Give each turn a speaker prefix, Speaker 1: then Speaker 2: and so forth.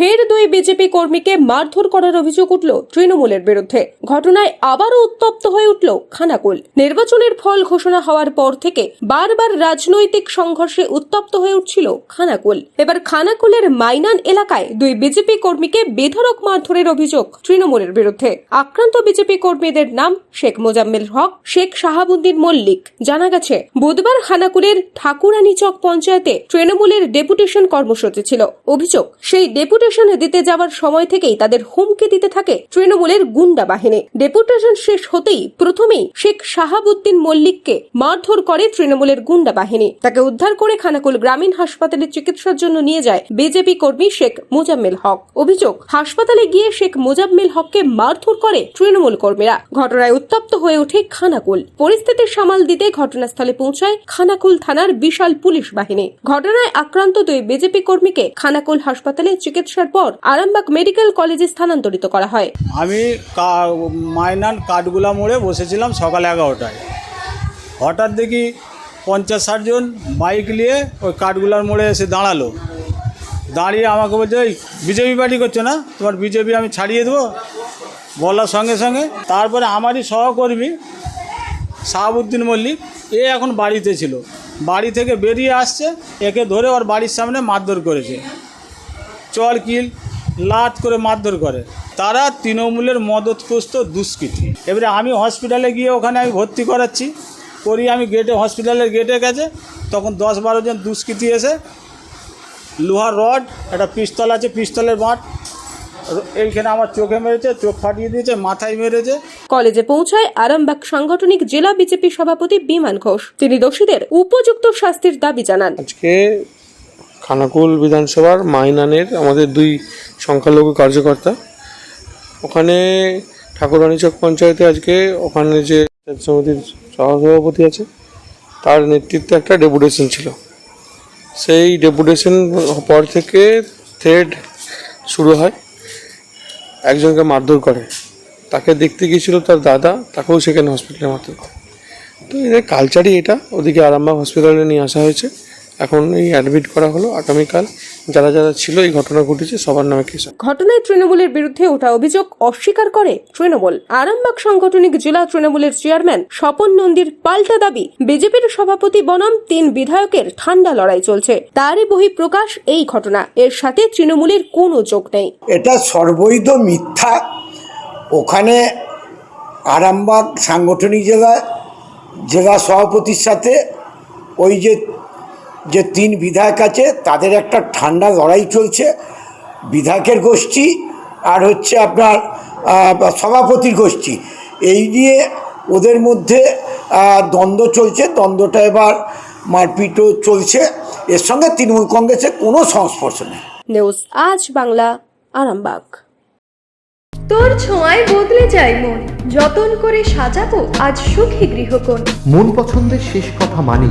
Speaker 1: ফের দুই বিজেপি কর্মীকে মারধর করার অভিযোগ উঠল তৃণমূলের বিরুদ্ধে। ঘটনায় আবারও উত্তপ্ত হয়ে উঠল খানাকুল। নির্বাচনের ফল ঘোষণা হওয়ার পর থেকে বারবার রাজনৈতিক সংঘর্ষে উত্তপ্ত হয়ে উঠছিল খানাকুল। এবার খানাকুলের মাইনান এলাকায় দুই বিজেপি কর্মীকে বেধরক মারধরের অভিযোগ তৃণমূলের বিরুদ্ধে। আক্রান্ত বিজেপি কর্মীদের নাম শেখ মোজাম্মেল হক, শেখ শাহাবুদ্দিন মল্লিক। জানা গেছে, বুধবার খানাকুলের ঠাকুরানী চক পঞ্চায়েতে তৃণমূলের ডেপুটেশন কর্মসূচি ছিল। অভিযোগ, সেই ডেপুটেশন দিতে যাওয়ার সময় থেকেই তাদের হুমকি দিতে থাকে তৃণমূলের গুন্ডা বাহিনী। ডেপুটেশন শেষ হতেই প্রথমেই শেখ শাহাবুদ্দিন মল্লিককে মারধর করে তৃণমূলের গুন্ডা বাহিনী। তাকে উদ্ধার করে খানাকুল গ্রামীণ হাসপাতালে চিকিৎসার জন্য নিয়ে যায় বিজেপি কর্মী শেখ মোজাম্মেল হক। অভিযোগ, হাসপাতালে গিয়ে শেখ মোজাম্মেল হককে মারধর করে তৃণমূল কর্মীরা। ঘটনায় উত্তপ্ত হয়ে ওঠে খানাকুল। পরিস্থিতি সামাল দিতে ঘটনাস্থলে পৌঁছায় খানাকুল থানার বিশাল পুলিশ বাহিনী। ঘটনায় আক্রান্ত দুই বিজেপি কর্মীকে খানাকুল হাসপাতালে চিকিৎসার পর আরামবাগ মেডিকেল কলেজে স্থানান্তরিত করা হয়।
Speaker 2: আমি মাইনান কাঠগুলা মোড়ে বসেছিলাম সকাল এগারোটায়। হঠাৎ দেখি পঞ্চাশ ষাট জন বাইক নিয়ে ওই কাঠগুলার মোড়ে এসে দাঁড়াল। দাঁড়িয়ে আমাকে বলছে ওই বিজেপি পার্টি করছ না? তোমার বিজেপি আমি ছাড়িয়ে দেবো? বলার সঙ্গে সঙ্গে তারপরে আমারই সহকর্মী শাহাবুদ্দিন মল্লিক, এ এখন বাড়িতে ছিল। বাড়ি থেকে বেরিয়ে আসছে, একে ধরে ওর বাড়ির সামনে মারধর করেছে। চল কিল লাত করে মারধর করে। তারা তৃণমূলের মদত মদতপুষ্ট দুষ্কৃতী। এবারে আমি হসপিটালে গিয়ে ওখানে আমি ভর্তি করাচ্ছি। করি আমি গেটে হসপিটালের গেটে গেছে। তখন দশ বারো জন দুষ্কৃতী এসে লোহার রড একটা পিস্তল আছে পিস্তলের বাঁট এইখানে আমার চোখে মেরেছে চোখ ফাটিয়ে দিয়েছে মাথায় মেরেছে।
Speaker 1: কলেজে পৌঁছায় আরামবাগ সাংগঠনিক জেলা বিজেপি সভাপতি বিমান ঘোষ। তিনি দোষীদের উপযুক্ত শাস্তির দাবি জানান।
Speaker 3: আজকে খানাকুল বিধানসভার মাইনানের আমাদের দুই সংখ্যালঘু কার্যকর্তা। ওখানে ঠাকুরানী চক পঞ্চায়েতে আজকে ওখানে যে সমিতির সহসভাপতি আছে, তার নেতৃত্বে একটা ডেপুটেশন ছিল। সেই ডেপুটেশন পর থেকে থ্রেড শুরু হয়, একজনকে মারধর করে। তাকে দেখতে গিয়েছিল তার দাদা, তাকেও সেখানে হসপিটালে মারধর করে। তো এদের কালচারই এটা, ওদিকে আরামবাগ হসপিটালে নিয়ে আসা হয়েছে। এখন এই অ্যাডমিট করা হলো আগামীকাল যারা যারা ছিল এই ঘটনা ঘটেছে সবার নামে কেস
Speaker 1: ঘটনায় তৃণমূলের বিরুদ্ধে ওঠা অভিযোগ অস্বীকার করে তৃণমূল। আরামবাগ সাংগঠনিক জেলা তৃণমূলের চেয়ারম্যান স্বপন নন্দীর পাল্টা দাবি বিজেপির সভাপতি বনাম তিন বিধায়কের ঠান্ডা লড়াই চলছে। তারই বহিঃপ্রকাশ এই ঘটনা। এর সাথে তৃণমূলের কোনো যোগ নেই।
Speaker 4: এটা সর্বৈধ মিথ্যা। ওখানে আরামবাগ সাংগঠনিক জেলা জেলা সভাপতির সাথে ওই যে যে তিন বিধায়ক আছে তাদের একটা ঠান্ডা লড়াই চলছে। বিধায়কের গোষ্ঠী আর হচ্ছে আপনার সভাপতির গোষ্ঠী। এই নিয়ে ওদের মধ্যে দ্বন্দ্ব চলছে। দ্বন্দ্বটা এবার মারপিটও চলছে। এর সঙ্গে তৃণমূল কংগ্রেসের কোনো সংস্পর্শ নেই।
Speaker 1: নিউজ আজ বাংলা আরামবাগ।
Speaker 5: তোর ছোঁয়ায় বদলে যায় মন। যতন করে সাজাবো আজ সুখী গৃহকোণ।
Speaker 6: মন পছন্দের শেষ কথা মানি